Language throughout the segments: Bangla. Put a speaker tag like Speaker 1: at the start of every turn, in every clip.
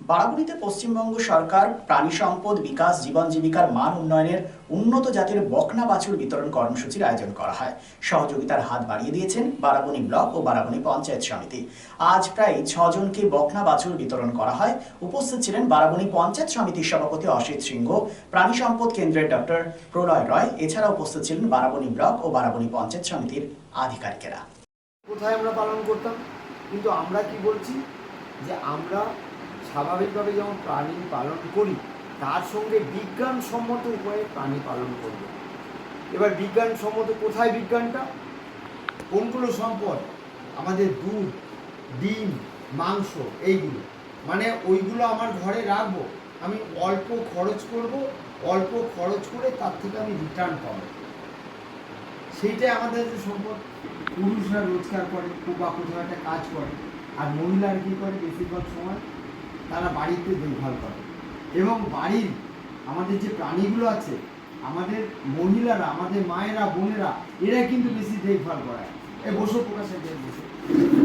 Speaker 1: বারাবণীতে পশ্চিমবঙ্গ সরকার প্রাণী সম্পদ বিকাশ, জীবন জীবিকার মান উন্নয়নের উন্নত জাতের বকনা বাছুর বিতরণ কর্মসূচির আয়োজন করা হয়। সহযোগিতার হাত বাড়িয়ে দিয়েছেন বারাবণী ব্লক ও বারাবণী পঞ্চায়েত সমিতি। আজ প্রায় ছজনকে বকনা বাছুর বিতরণ করা হয়। উপস্থিত ছিলেন বারাবণী পঞ্চায়েত সমিতির সভাপতি অসিত সিংহ, প্রাণী সম্পদ কেন্দ্রের ডক্টর প্রলয় রয় এছাড়া উপস্থিত ছিলেন বারাবণী ব্লক ও বারাবণী পঞ্চায়েত সমিতির আধিকারিকেরা।
Speaker 2: কোথায় আমরা পালন করতাম? কিন্তু আমরা কি বলছি? যে আমরা স্বাভাবিকভাবে যেমন প্রাণী পালন করি, তার সঙ্গে বিজ্ঞানসম্মত উপায়ে প্রাণী পালন করব। এবার বিজ্ঞানসম্মত কোথায় বিজ্ঞানটা? কোনগুলো সম্পদ? আমাদের দুধ, ডিম, মাংস, এইগুলো। মানে ওইগুলো আমার ঘরে রাখব, আমি অল্প খরচ করব, অল্প খরচ করে তার থেকে আমি রিটার্ন পাবো। সেইটাই আমাদের যে সম্পদ। পুরুষরা রোজগার করে বা কোথাও একটা কাজ করে, আর মহিলারা কী করে বেশিরভাগ সময়? তারা বাড়িতে দেখভাল করে। এবং বাড়ির আমাদের যে প্রাণীগুলো আছে, আমাদের মহিলারা, আমাদের মায়েরা, বোনেরা, এরাই কিন্তু বেশি দেখভাল করে। এ বসো প্রকাশে বসো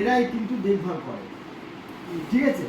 Speaker 2: এরাই কিন্তু দেখভাল করে। ঠিক আছে?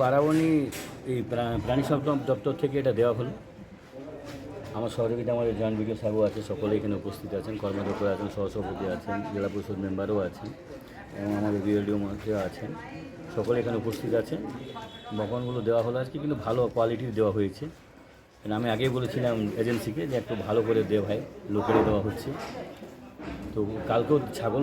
Speaker 3: বারাবণী এই প্রাণী সম্পদ দপ্তর থেকে এটা দেওয়া হলো। আমার সহযোগিতা আমাদের জন বিডিও সাহেবও আছে, সকলে এখানে উপস্থিত আছেন কর্মাধ্যক্ষ আছেন, সহসভাপতি আছেন, জেলা পরিষদ মেম্বারও আছেন এবং আমাদের বিএলডিও মন্ত্রীও আছেন। সকলে এখানে উপস্থিত আছেন। বকনগুলো দেওয়া হলো আজকে, কিন্তু ভালো কোয়ালিটির দেওয়া হয়েছে। আমি আগেই বলেছিলাম এজেন্সিকে যে একটু ভালো করে দে ভাই লোকেরে দেওয়া হচ্ছে। তো কালকেও ছাগল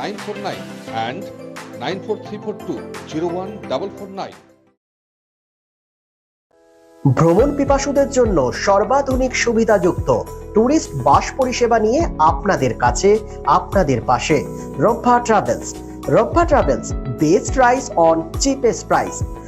Speaker 4: nine four nine and nine four three four two zero one double four nine
Speaker 5: ভ্রমণ পিপাসুদের জন্য সর্বাধুনিক সুবিধাযুক্ত ট্যুরিস্ট বাস পরিষেবা নিয়ে আপনাদের কাছে, আপনাদের পাশে। Rabba travels. Rabba travels, best price on cheapest price.